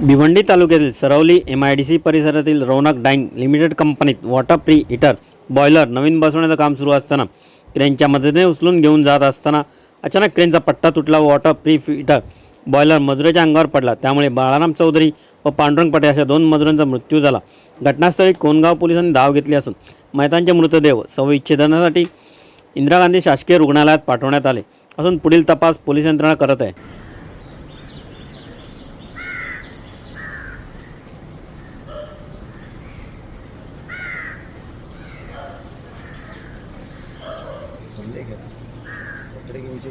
भिवंडी तालुक्यातील Sarwali M I D C परिसरातील Raunak dyeing limited कंपनीत वॉटर प्री हिटर बॉयलर नवीन बसवण्याचं काम सुरू असताना क्रेनच्या मदतीने उचलून घेऊन जात असताना अचानक क्रेनचा पट्टा तुटला वॉटर प्री हिटर बॉयलर मजुराच्या अंगावर पडला. त्यामुळे बाळाराम चौधरी व पांडुरंग पटेल अशा दोन मजुरांचा मृत्यू झाला. घटनास्थळी कोनगाव पोलिसांनी धाव घेतली असून मैतांचे मृतदेह सवविच्छेदनासाठी इंदिरा गांधी शासकीय रुग्णालयात पाठवण्यात आले असून पुढील तपास पोलीस यंत्रणा करत आहे. समजे घ्या कपड़े के नीचे